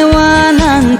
난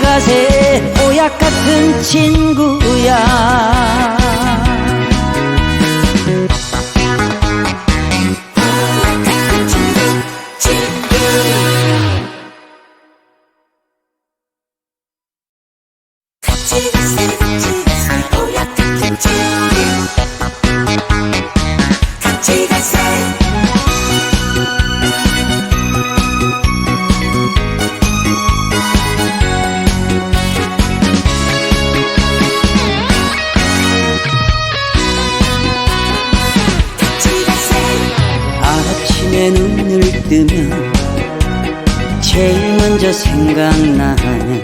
같이 가세. 보약 같은 친구야 눈을 뜨면 제일 먼저 생각나는